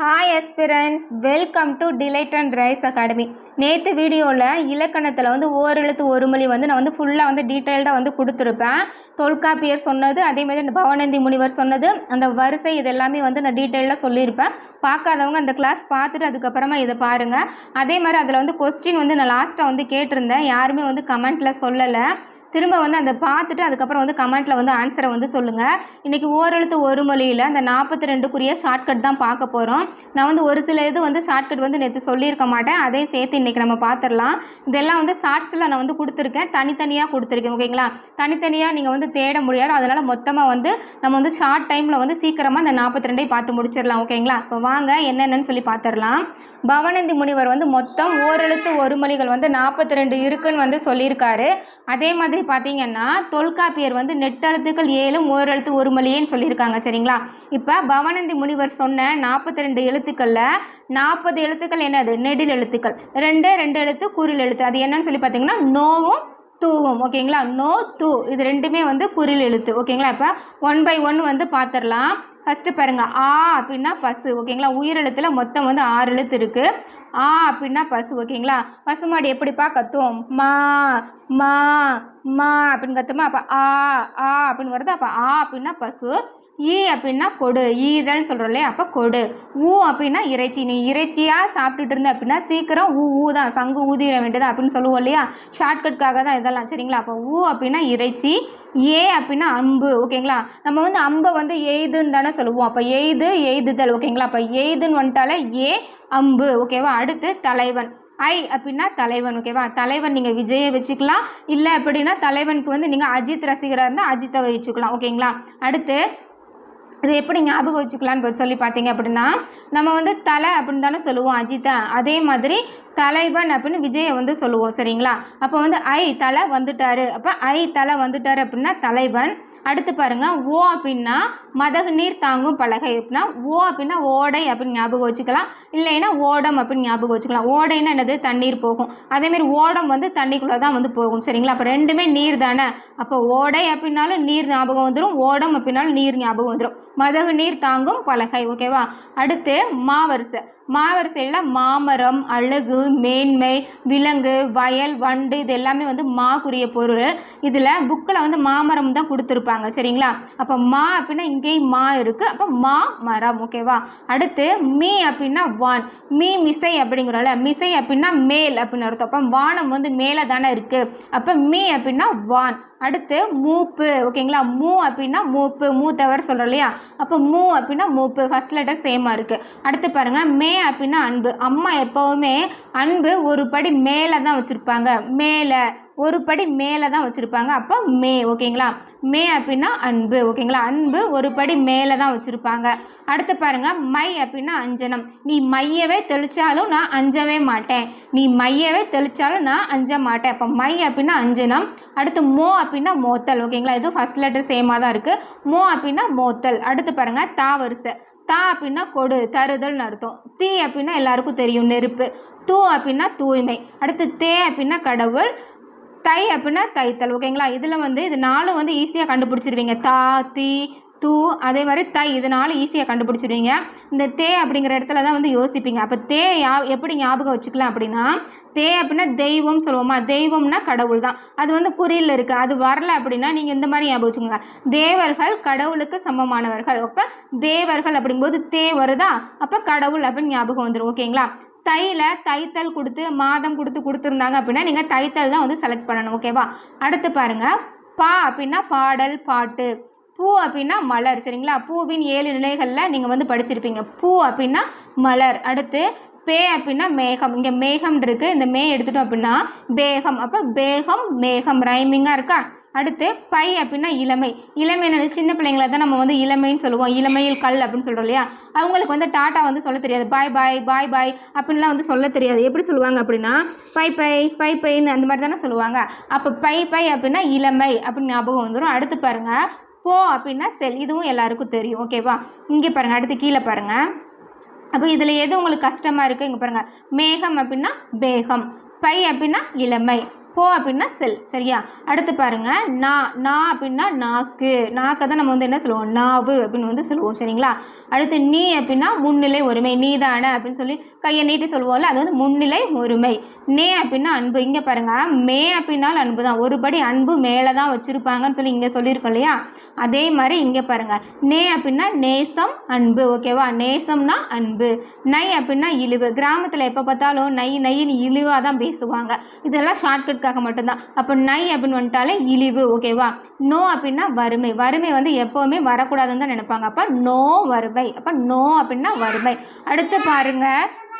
Hi aspirants welcome to Delight and Rise Academy நேற்று வீடியோவில் இலக்கணத்தில் வந்து ஓரெழுத்து ஒரு மொழி வந்து நான் வந்து ஃபுல்லாக வந்து டீட்டெயில்டாக வந்து கொடுத்துருப்பேன். தொல்காப்பியர் சொன்னது அதேமாதிரி இந்த பவனந்தி முனிவர் சொன்னது அந்த வரிசை இது எல்லாமே வந்து நான் டீட்டெயிலாக சொல்லியிருப்பேன். பார்க்காதவங்க அந்த கிளாஸ் பார்த்துட்டு அதுக்கப்புறமா இதை பாருங்கள் அதே மாதிரி அதில் வந்து கொஸ்டின் வந்து நான் லாஸ்ட்டாக வந்து கேட்டிருந்தேன். யாருமே வந்து கமெண்ட்டில் சொல்லலை. திரும்ப வந்து அந்த பார்த்துட்டு அதுக்கப்புறம் வந்து கமெண்ட்டில் வந்து ஆன்சரை வந்து சொல்லுங்கள் இன்றைக்கி ஓரெழுத்து ஒரு மொழியில் அந்த நாற்பத்தி ரெண்டுக்குரிய ஷார்ட்கட் தான் பார்க்க போகிறோம் நான் வந்து ஒரு சில இது வந்து ஷார்ட்கட் வந்து நேற்று சொல்லியிருக்க மாட்டேன். அதே சேர்த்து இன்றைக்கி நம்ம பார்த்துடலாம். இதெல்லாம் வந்து ஷார்ட்ஸில் நான் வந்து கொடுத்துருக்கேன். தனித்தனியாக கொடுத்துருக்கேன் ஓகேங்களா? தனித்தனியாக நீங்கள் வந்து தேட முடியாது. அதனால் மொத்தமாக வந்து நம்ம வந்து ஷார்ட் டைமில் வந்து சீக்கிரமாக அந்த நாற்பத்தி ரெண்டையும் பார்த்து முடிச்சிடலாம் ஓகேங்களா? இப்போ வாங்க என்னென்னு சொல்லி பார்த்துடலாம். பவனந்தி முனிவர் வந்து மொத்தம் ஓரெழுத்து ஒரு மொழிகள் வந்து நாற்பத்தி ரெண்டு இருக்குன்னு வந்து சொல்லியிருக்காரு. அதே மாதிரி பார்த்தீங்கன்னா தொல்காப்பியர் வந்து நெட்டெழுத்துக்கள் ஏழும் ஓரெழுத்து ஒரு மொழியேன்னு சொல்லியிருக்காங்க சரிங்களா? இப்போ பவானந்தி முனிவர் சொன்ன நாற்பத்தி ரெண்டு எழுத்துக்களில் நாற்பது எழுத்துக்கள் என்னது? நெடில் எழுத்துக்கள். ரெண்டே ரெண்டு எழுத்து குரில் எழுத்து. அது என்னன்னு சொல்லி பார்த்தீங்கன்னா நோவும் தூவும் ஓகேங்களா? நோ தூ. இது ரெண்டுமே வந்து குரில் எழுத்து ஓகேங்களா? இப்போ ஒன் பை ஒன் வந்து பார்த்துடலாம் ஃபஸ்ட்டு பாருங்கள் ஆ அப்படின்னா பசு ஓகேங்களா? உயிரெழுத்தில் மொத்தம் வந்து ஆறு எழுத்து இருக்குது ஆ அப்படின்னா பசு ஓகேங்களா? பசுமாடு எப்படிப்பா கத்துவோம் மா மா மா அப்படின்னு கத்துமா அப்போ ஆ ஆ அப்படின்னு வருது. அப்போ ஆ அப்படின்னா பசு ஈ அப்படின்னா கொடு ஈதல்னு சொல்கிறோம் இல்லையா? அப்போ கொடு. ஊ அப்படின்னா இறைச்சி. நீ இறைச்சியாக சாப்பிட்டுட்டு இருந்த அப்படின்னா சீக்கிரம் ஊ ஊ தான். சங்கு ஊதிட வேண்டியது அப்படின்னு சொல்லுவோம் இல்லையா? ஷார்ட்கட்காக தான் இதெல்லாம் சரிங்களா? அப்போ ஊ அப்படின்னா இறைச்சி ஏ அப்படின்னா அம்பு ஓகேங்களா? நம்ம வந்து அம்பை வந்து எய்துன்னு தானே சொல்லுவோம். அப்போ எய்து எய்துதல் ஓகேங்களா? அப்போ எய்துன்னு வந்துட்டாலே ஏ அம்பு ஓகேவா? அடுத்து தலைவன். ஐ அப்படின்னா தலைவன் ஓகேவா தலைவன் நீங்கள் விஜயை வச்சுக்கலாம். இல்லை அப்படின்னா தலைவனுக்கு வந்து நீங்கள் அஜித் ரசிகராக இருந்தால் அஜித்தை வச்சுக்கலாம் ஓகேங்களா அடுத்து இது எப்படி ஞாபகம் வச்சுக்கலான்னு சொல்லி பார்த்தீங்க அப்படின்னா நம்ம வந்து தலை அப்படின்னு தானே சொல்லுவோம் அஜித்தை. அதே மாதிரி தலைவன் அப்படின்னு விஜயை வந்து சொல்லுவோம் சரிங்களா? அப்போ வந்து ஐ தலை வந்துட்டாரு. அப்போ ஐ தலை வந்துட்டாரு அப்படின்னா தலைவன் அடுத்து பாருங்க ஓ அப்படின்னா மதகு நீர் தாங்கும் பலகை. அப்படின்னா ஓ அப்படின்னா ஓடை அப்படின்னு ஞாபகம் வச்சுக்கலாம். இல்லைன்னா ஓடம் அப்படின்னு ஞாபகம் வச்சுக்கலாம். ஓடைன்னா என்னது? தண்ணீர் போகும். அதேமாரி ஓடம் வந்து தண்ணிக்குள்ளே தான் வந்து போகும். சரிங்களா? அப்போ ரெண்டுமே நீர் தானே? அப்போ ஓடை அப்படின்னாலும் நீர் ஞாபகம் வந்துடும் ஓடம் அப்படின்னாலும் நீர் ஞாபகம் வந்துடும் மதகு நீர் தாங்கும் பலகை. ஓகேவா? அடுத்து மாவரிசை. மாவரிசையில் மாமரம் அழகு மேன்மை விலங்கு வயல் வண்டு இது எல்லாமே வந்து மாக்குரிய பொருள். இதில் புக்கில் வந்து மாமரம் தான் கொடுத்துருப்பாங்க. சரிங்களா? அப்போ மா அப்படின்னா இங்கேயும் மா இருக்குது அப்போ மா மரம். ஓகேவா அடுத்து மீ அப்படின்னா வான். மீ மிசை அப்படிங்கிறோம்ல. மிசை அப்படின்னா மேல் அப்படின்னு அர்த்தம். அப்போ வானம் வந்து மேலே தானே இருக்குது அப்போ மீ அப்படின்னா வான். அடுத்து மூப்பு ஓகேங்களா? மூ அப்படின்னா மூப்பு மூத்தவர் சொல்கிறோம் இல்லையா? அப்போ மூ அப்படின்னா மூப்பு ஃபஸ்ட் லெட்டர் சேமாக இருக்குது அடுத்து பாருங்கள் மே அப்படின்னா அன்பு. அம்மா எப்போவுமே அன்பு ஒரு படி மேலே தான் வச்சுருப்பாங்க. மேலே ஒரு படி மேலே தான் வச்சுருப்பாங்க. அப்போ மே ஓகேங்களா? மே அப்படின்னா அன்பு ஓகேங்களா? அன்பு ஒரு படி மேலே தான் வச்சுருப்பாங்க. அடுத்து பாருங்கள் மை அப்படின்னா அஞ்சனம். நீ மையவே தெளித்தாலும் நான் அஞ்சவே மாட்டேன். நீ மையவே தெளித்தாலும் நான் அஞ்ச மாட்டேன். அப்போ மை அப்படின்னா அஞ்சனம். அடுத்து மோ அப்படின்னா மோத்தல் ஓகேங்களா? இது ஃபஸ்ட் லெட்டர் சேமாக தான் இருக்குது மோ அப்படின்னா மோத்தல். அடுத்து பாருங்கள் தா வரிசை. தா அப்படின்னா கொடு தருதல்னு அர்த்தம். தீ அப்படின்னா எல்லாருக்கும் தெரியும் நெருப்பு. தூ அப்படின்னா தூய்மை. அடுத்து தே அப்படின்னா கடவுள். தை அப்படின்னா தைத்தல் ஓகேங்களா? இதில் வந்து இது நாலும் வந்து ஈஸியாக கண்டுபிடிச்சிருவீங்க. தா தி தூ அதே மாதிரி தை இது நாலும் ஈஸியாக கண்டுபிடிச்சிருவீங்க. இந்த தே அப்படிங்கிற இடத்துல தான் வந்து யோசிப்பீங்க. அப்போ தே யா எப்படி ஞாபகம் வச்சுக்கலாம் அப்படின்னா தே அப்படின்னா தெய்வம் சொல்லுவோமா? தெய்வம்னா கடவுள் தான். அது வந்து குறியில் இருக்குது அது வரல அப்படின்னா நீங்கள் இந்த மாதிரி ஞாபகம் வச்சுக்கோங்க. தேவர்கள் கடவுளுக்கு சமமானவர்கள். அப்போ தேவர்கள் அப்படிங்கும்போது தே வருதா? அப்போ கடவுள் அப்படின்னு ஞாபகம் வந்துடும் ஓகேங்களா? தையில் தைத்தல் கொடுத்து மாதம் கொடுத்து கொடுத்துருந்தாங்க அப்படின்னா நீங்கள் தைத்தல் தான் வந்து செலக்ட் பண்ணணும் ஓகேவா அடுத்து பாருங்கள் பா அப்படின்னா பாடல் பாட்டு. பூ அப்படின்னா மலர் சரிங்களா? பூவின் ஏழு நிலைகளில் நீங்கள் வந்து படிச்சிருப்பீங்க. பூ அப்படின்னா மலர். அடுத்து பே அப்படின்னா மேகம். இங்கே மேகம் இருக்குது இந்த மே எடுத்துட்டோம் அப்படின்னா பேகம். அப்போ பேகம் மேகம் ரைமிங்காக இருக்கா? அடுத்து பை அப்படின்னா இளமை. இளமை என்னது? சின்ன பிள்ளைங்கள தான் நம்ம வந்து இளமைன்னு சொல்லுவோம். இளமையில் கல் அப்படின்னு சொல்கிறோம் இல்லையா? அவங்களுக்கு வந்து டாட்டா வந்து சொல்ல தெரியாது. பாய் பாய் பாய் பாய் அப்படின்லாம் வந்து சொல்ல தெரியாது. எப்படி சொல்லுவாங்க அப்படின்னா பை பை பை பைன்னு அந்த மாதிரி தானே சொல்லுவாங்க. அப்போ பை பை அப்படின்னா இளமை அப்படின்னு ஞாபகம் வந்துடும் அடுத்து பாருங்கள் போ அப்படின்னா செல். இதுவும் எல்லாருக்கும் தெரியும். ஓகேவா இங்கே பாருங்கள் அடுத்து கீழே பாருங்கள் அப்போ இதில் எது உங்களுக்கு கஷ்டமாக இருக்குது இங்கே பாருங்கள் மேகம் அப்படின்னா பேகம் பை அப்படின்னா இளமை. போ அப்படின்னா செல் சரியா? அடுத்து பாருங்க நா நா அப்படின்னா நாக்கு. நாக்கை தான் நம்ம வந்து என்ன சொல்லுவோம்? நாவு அப்படின்னு வந்து சொல்லுவோம் சரிங்களா? அடுத்து நீ அப்படின்னா முன்னிலை ஒருமை நீ தானே அப்படின்னு சொல்லி கையை நீட்டி சொல்லுவோம்ல அது வந்து முன்னிலை ஒருமை. நே அப்படின்னா அன்பு. இங்கே பாருங்க மே அப்படின்னாலும் அன்பு தான் ஒருபடி அன்பு மேலே தான் வச்சுருப்பாங்கன்னு சொல்லி இங்கே சொல்லியிருக்கோம் இல்லையா? அதே மாதிரி இங்கே பாருங்கள் நே அப்படின்னா நேசம் அன்பு. ஓகேவா நேசம்னா அன்பு. நை அப்படின்னா இழிவு. கிராமத்தில் எப்போ பார்த்தாலும் நை நைன்னு இழிவாக தான் பேசுவாங்க. இதெல்லாம் ஷார்ட்கட்காக மட்டும்தான். அப்போ நை அப்படின்னு வந்துட்டாலே இழிவு. ஓகேவா நோ அப்படின்னா வறுமை. வறுமை வந்து எப்போவுமே வரக்கூடாதுன்னு தான் நினைப்பாங்க. அப்போ நோ வறுமை. அப்போ நோ அப்படின்னா வறுமை. அடுத்து பாருங்க.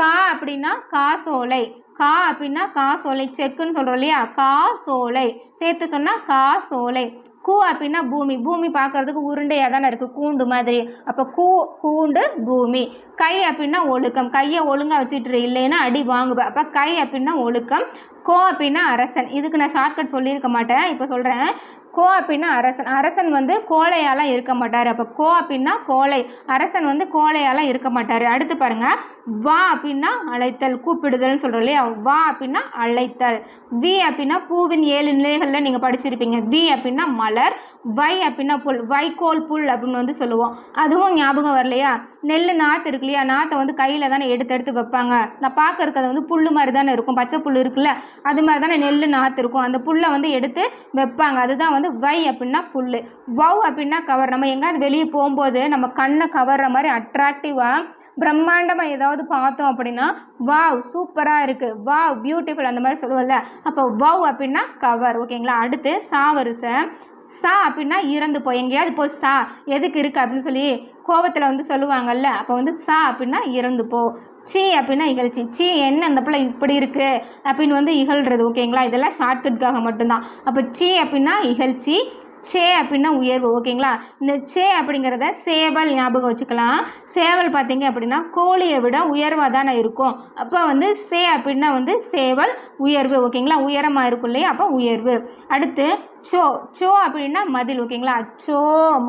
கா அப்படின்னா காசோலை. கா அப்படின்னா காசோலை. செக்குன்னு சொல்கிறோம் இல்லையா? காசோலை. சேர்த்து சொன்னால் காசோலை. கூ அப்படின்னா பூமி. பூமி பார்க்கறதுக்கு உருண்டையாக தானே இருக்குது கூண்டு மாதிரி. அப்போ கூ கூண்டு பூமி. கை அப்படின்னா ஒழுக்கம். கையை ஒழுங்காக வச்சுட்டு இல்லைன்னா அடி வாங்குவேன் அப்போ கை அப்படின்னா ஒழுக்கம். கோ அப்படின்னா அரசன். இதுக்கு நான் ஷார்ட்கட் சொல்லியிருக்க மாட்டேன். இப்போ சொல்கிறேன் கோ அப்படின்னா அரசன். அரசன் வந்து கோழையாலாம் இருக்க மாட்டார். அப்போ கோ அப்படின்னா கோழை. அரசன் வந்து கோழையாலாம் இருக்க மாட்டார். அடுத்து பாருங்கள் வா அப்படின்னா அழைத்தல் கூப்பிடுதல்னு சொல்கிறோம் இல்லையா? வா அப்படின்னா அழைத்தல். வி அப்படின்னா பூவின் ஏழு நிலைகளில் நீங்கள் படிச்சிருப்பீங்க. வி அப்படின்னா மலர். வை அப்படின்னா புல். வைக்கோல் புல் அப்படின்னு வந்து சொல்லுவோம். அதுவும் ஞாபகம் வரலையா? நெல் நாற்று இருக்கு இல்லையா? நாற்றை வந்து கையில் தானே எடுத்து எடுத்து வைப்பாங்க. நான் பார்க்கறதுக்கு அது வந்து புல் மாதிரி தானே இருக்கும். பச்சை புல் இருக்குல்ல? அது மாதிரி தானே நெல் நாற்று இருக்கும். அந்த புல்லை வந்து எடுத்து வைப்பாங்க. அதுதான் வந்து வை அப்படின்னா புல் வவ் அப்படின்னா கவர் நம்ம எங்கேயாவது வெளியே போகும்போது நம்ம கண்ணை கவர்ற மாதிரி அட்ராக்டிவாக பிரம்மாண்டமாக ஏதாவது பார்த்தோம் அப்படின்னா வாவ் சூப்பராக இருக்குது வாவ் பியூட்டிஃபுல் அந்த மாதிரி சொல்லுவோம்ல. அப்போ வவ் அப்படின்னா கவர் ஓகேங்களா? அடுத்து சாவரிசை சா அப்படின்னா இறந்து போய் எங்கேயாவது போ சா. எதுக்கு இருக்குது அப்படின்னு சொல்லி கோவத்தில் வந்து சொல்லுவாங்கல்ல அப்போ வந்து சா அப்படின்னா இறந்து போ. சீ அப்படின்னா இகழ்ச்சி. சீ என்ன அந்த பிள்ளை இப்படி இருக்குது அப்படின்னு வந்து இகழ்கிறது ஓகேங்களா? இதெல்லாம் ஷார்ட்கட்காக மட்டும்தான். அப்போ சீ அப்படின்னா இகழ்ச்சி சே அப்படின்னா உயர்வு ஓகேங்களா? இந்த சே அப்படிங்கிறத சேவல் ஞாபகம் வச்சுக்கலாம். சேவல் பார்த்தீங்க அப்படின்னா கோழியை விட உயர்வாக தானே இருக்கும். அப்போ வந்து சே அப்படின்னா வந்து சேவல் உயர்வு ஓகேங்களா? உயரமாக இருக்கும் இல்லையா? அப்போ உயர்வு. அடுத்து சோ சோ அப்படின்னா மதில் ஓகேங்களா? சோ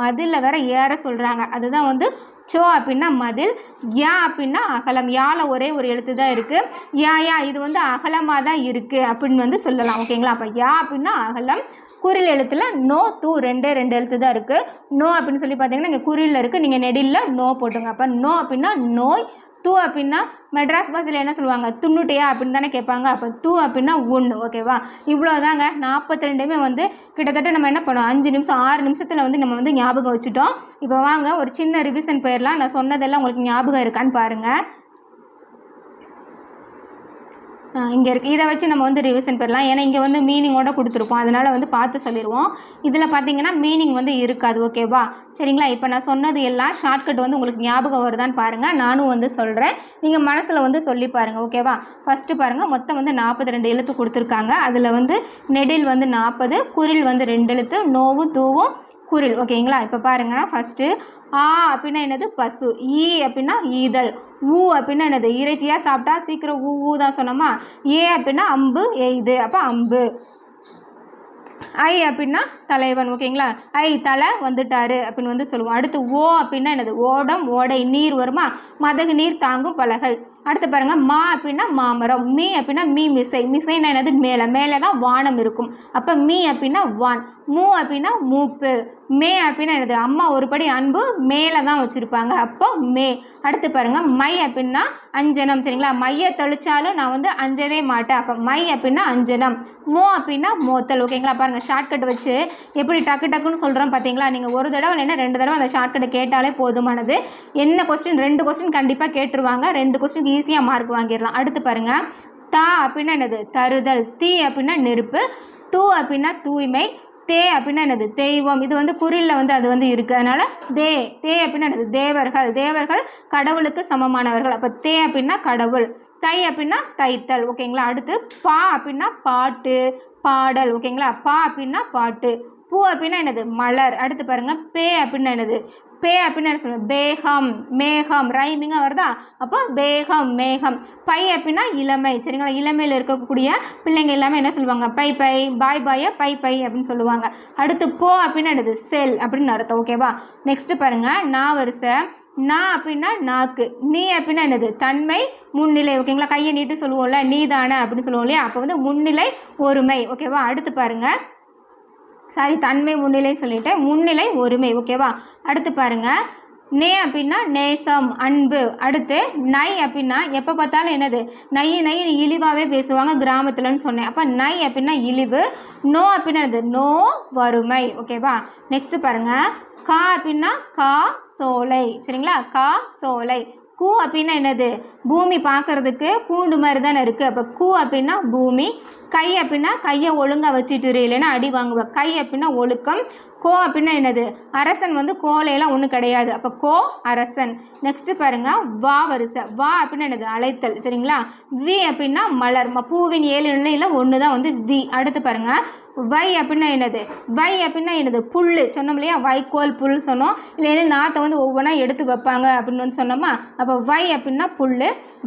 மதிலில் வேற ஏற சொல்கிறாங்க அதுதான் வந்து சோ அப்படின்னா மதில் யா அப்படின்னா அகலம். யால ஒரே ஒரு எழுத்து தான் இருக்குது யா யா இது வந்து அகலமாக தான் இருக்குது அப்படின்னு வந்து சொல்லலாம் ஓகேங்களா? அப்போ யா அப்படின்னா அகலம் குறில் எழுத்தில் நோ தூ ரெண்டே ரெண்டு எழுத்து தான் இருக்குது நோ அப்படின்னு சொல்லி பார்த்தீங்கன்னா இங்கே குறியில் இருக்குது நீங்கள் நெடில் நோ போட்டுங்க. அப்போ நோ அப்படின்னா நோய் தூ அப்படின்னா மெட்ராஸ் பாஷையில் என்ன சொல்லுவாங்க? துண்ணுட்டையா அப்படின்னு தானே கேட்பாங்க. அப்போ தூ அப்படின்னா ஒன்று ஓகேவா இவ்வளோ தாங்க நாற்பத்தி ரெண்டுமே வந்து கிட்டத்தட்ட நம்ம என்ன பண்ணோம்? அஞ்சு நிமிஷம் ஆறு நிமிஷத்தில் வந்து நம்ம வந்து ஞாபகம் வச்சுட்டோம். இப்போ வாங்க ஒரு சின்ன ரிவிஷன் போயிடலாம் நான் சொன்னதெல்லாம் உங்களுக்கு ஞாபகம் இருக்கான்னு பாருங்கள் இங்கே இருக்குது இதை வச்சு நம்ம வந்து ரிவிஷன் பெறலாம். ஏன்னா இங்கே வந்து மீனிங்கோட கொடுத்துருப்போம். அதனால் வந்து பார்த்து சொல்லிடுவோம் இதில் பார்த்தீங்கன்னா மீனிங் வந்து இருக்காது. ஓகேவா சரிங்களா? இப்போ நான் சொன்னது எல்லாம் ஷார்ட்கட் வந்து உங்களுக்கு ஞாபகம் வருதான்னு பாருங்கள் நானும் வந்து சொல்கிறேன் நீங்கள் மனசில் வந்து சொல்லி பாருங்கள் ஓகேவா ஃபஸ்ட்டு பாருங்கள் மொத்தம் வந்து நாற்பது ரெண்டு எழுத்து கொடுத்துருக்காங்க. அதில் வந்து நெடில் வந்து நாற்பது குரில் வந்து ரெண்டு எழுத்து நோவும் தூவும் குரில். ஓகேங்களா இப்போ பாருங்கள் ஃபஸ்ட்டு ஆ அப்படின்னா என்னது? பசு. ஈ அப்படின்னா ஈதல். ஊ அப்படின்னா என்னது? இறைச்சியாக சாப்பிட்டா சீக்கிரம் ஊ ஊ தான் சொன்னோமா? ஏ அப்படின்னா அம்பு எய்து அப்போ அம்பு. ஐ அப்படின்னா தலைவன். ஓகேங்களா ஐ தலை வந்துட்டாரு அப்படின்னு வந்து சொல்லுவோம். அடுத்து ஓ அப்படின்னா என்னது? ஓடம் ஓடை. நீர் வருமா? மதகு நீர் தாங்கும் பலகை. அடுத்து பாருங்க மா அப்படின்னா மாமரம் மீ அப்படின்னா மீ மிசை. மிசைன்னா என்னது? மேலே. மேலே தான் வானம் இருக்கும். அப்போ மீ அப்படின்னா வான். மூ அப்படின்னா மூப்பு. மே அப்படின்னா என்னது? அம்மா ஒரு படி அன்பு மேலே தான் வச்சுருப்பாங்க. அப்போ மே. அடுத்து பாருங்க மை அப்படின்னா அஞ்சனம் சரிங்களா? மையை தெளிச்சாலும் நான் வந்து அஞ்சவே மாட்டேன். அப்போ மை அப்படின்னா அஞ்சனம். மோ அப்படின்னா மோத்தல். ஓகேங்களா பாருங்கள் ஷார்ட்கட் வச்சு எப்படி டக்கு டக்குன்னு சொல்கிறோம் பார்த்தீங்களா நீங்கள் ஒரு தடவை இல்லைன்னா ரெண்டு தடவை அந்த ஷார்ட்கட் கேட்டாலே போதுமானது. என்ன கொஸ்டின் ரெண்டு கொஸ்டின் கண்டிப்பாக கேட்டுருவாங்க. ரெண்டு கொஸ்டின் ஈஸியாக மார்க் வாங்கிடலாம். அடுத்து பாருங்கள் தா அப்படின்னா என்னது? தருதல். தீ அப்படின்னா நெருப்பு. தூ அப்படின்னா தூய்மை. தே அப்படின்னா என்னது? தெய்வம். இது வந்து குரில்ல வந்து அது வந்து இருக்குது அதனால தே. தே அப்படின்னா என்னது? தேவர்கள். தேவர்கள் கடவுளுக்கு சமமானவர்கள். அப்போ தே அப்படின்னா கடவுள். தை அப்படின்னா தைத்தல். ஓகேங்களா அடுத்து பா அப்படின்னா பாட்டு பாடல். ஓகேங்களா பா அப்படின்னா பாட்டு. பூ அப்படின்னா என்னது? மலர். அடுத்து பாருங்க. பே அப்படின்னா என்னது? பே அப்படின்னு என்ன சொல்லுவேன் பேகம் மேகம் ரைமிங்காக வருதா? அப்போ பேகம் மேகம். பை அப்படின்னா இளமை. சரிங்களா? இளமையில் இருக்கக்கூடிய பிள்ளைங்க எல்லாமே என்ன சொல்லுவாங்க? பை பை பாய் பாய பை பை அப்படின்னு சொல்லுவாங்க. அடுத்து போ அப்படின்னு என்னது? செல் அப்படின்னு அர்த்தம். ஓகேவா நெக்ஸ்ட் பாருங்க. நான் வரிசை. நா அப்படின்னா நாக்கு. நீ அப்படின்னா என்னது? தன்மை முன்னிலை. ஓகேங்களா கையை நீட்டு சொல்லுவோம்ல. நீ தானே அப்படின்னு சொல்லுவோம் இல்லையா? அப்போ வந்து முன்னிலை ஒருமை. ஓகேவா அடுத்து பாருங்கள் சாரி தன்மை முன்னிலை சொல்லிட்டு முன்னிலை ஒருமை ஓகேவா அடுத்து பாருங்கள் நே அப்படின்னா நேசம் அன்பு. அடுத்து நை அப்படின்னா எப்போ பார்த்தாலும் என்னது? நை நை இழிவாகவே பேசுவாங்க கிராமத்துலன்னு சொன்னேன். அப்போ நை அப்படின்னா இழிவு நோ அப்படின்னா என்னது? நோ வறுமை ஓகேவா நெக்ஸ்ட் பாருங்கள் கா அப்படின்னா கா சோலை சரிங்களா? கா சோலை. கூ அப்படின்னா என்னது? பூமி பார்க்கறதுக்கு கூண்டு மாதிரி தானே இருக்குது அப்போ கூ அப்படின்னா பூமி கை அப்படின்னா கையை ஒழுங்காக வச்சுட்டு இல்லைன்னா அடி வாங்குவேன் கை அப்படின்னா ஒழுக்கம். கோ அப்படின்னா என்னது? அரசன் வந்து கோலையெல்லாம் ஒன்றும் கிடையாது. அப்போ கோ அரசன். நெக்ஸ்ட்டு பாருங்கள் வா வரிசை. வா அப்படின்னா என்னது? அழைத்தல். சரிங்களா? வி அப்படின்னா மலர். பூவின் ஏழு நிலையில் ஒன்று தான் வந்து வி. அடுத்து பாருங்கள் வை அப்படின்னா என்னது? வை அப்படின்னா என்னது? புல் சொன்னோம் இல்லையா? வைக்கோல் புல் சொன்னோம். இல்லைன்னா நாற்றை வந்து ஒவ்வொன்றா எடுத்து வைப்பாங்க அப்படின்னு வந்து சொன்னோமா? அப்போ வை அப்படின்னா புல்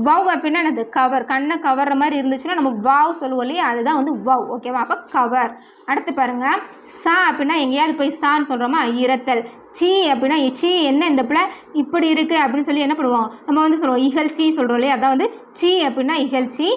வவ் அப்படின்னா என்னது? கவர். கண்ணை கவர்ற மாதிரி இருந்துச்சுன்னா நம்ம வாவ் சொல்லுவோம் இல்லையா? அதுதான் வந்து வவ் ஓகேவா அப்போ கவர் அடுத்து பாருங்க சா அப்படின்னா எங்கேயாவது போய் சான்னு சொல்கிறோமா இரத்தல். சீ அப்படின்னா சீ என்ன இந்த பிள்ளை இப்படி இருக்குது அப்படின்னு சொல்லி என்ன பண்ணுவோம்? நம்ம வந்து சொல்லுவோம் இகழ்ச்சி சொல்கிறோம் இல்லையா? அதான் வந்து சீ அப்படின்னா இகழ்ச்சி.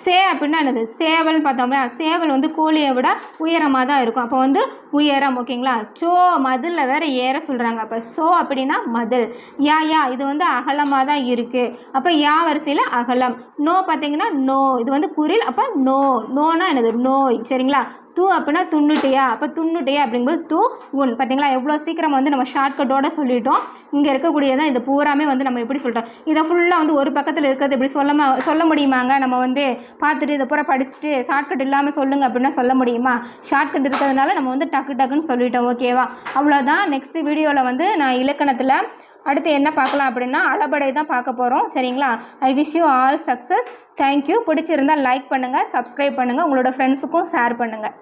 சே அப்படின்னா என்னது? சேவல்னு பார்த்தோம்னா சேவல் வந்து கோழியை விட உயரமாக தான் இருக்கும். அப்போ வந்து உயரம் ஓகேங்களா? சோ மதிலில் வேற ஏற சொல்கிறாங்க அப்போ சோ அப்படின்னா மதில். யா யா இது வந்து அகலமாக தான் இருக்குது அப்போ யா வரிசையில் அகலம். நோ பார்த்தீங்கன்னா நோ. இது வந்து குரில் அப்போ நோ. நோனா என்னது? நோய். சரிங்களா? தூ அப்படின்னா துண்ணுட்டியா? அப்போ துண்ணுட்டியா அப்படிங்கும்போது தூ உன். பார்த்தீங்களா எவ்வளோ சீக்கிரம் வந்து நம்ம ஷார்ட்கட்டோட சொல்லிட்டோம். இங்கே இருக்கக்கூடியதான் இது பூராமே வந்து நம்ம எப்படி சொல்லிட்டோம் இதை ஃபுல்லாக வந்து ஒரு பக்கத்தில் இருக்கிறது இப்படி சொல்ல சொல்ல முடியுமாங்க? நம்ம வந்து பார்த்துட்டு இதை பூரா படிச்சுட்டு ஷார்ட்கட் இல்லாமல் சொல்லுங்க அப்படின்னா சொல்ல முடியுமா? ஷார்ட்கட் இருக்கிறதுனால நம்ம வந்து டக்கு டக்குன்னு சொல்லிட்டோம். ஓகேவா அவ்வளோதான். நெக்ஸ்ட் வீடியோவில் வந்து நான் இலக்கணத்தில் அடுத்து என்ன பார்க்கலாம் அப்படின்னா அளபடை தான் பார்க்க போகிறோம் சரிங்களா? I wish you all success thank you பிடிச்சிருந்தா லைக் பண்ணுங்கள் சப்ஸ்கிரைப் பண்ணுங்கள் உங்களோட ஃப்ரெண்ட்ஸுக்கும் ஷேர் பண்ணுங்கள்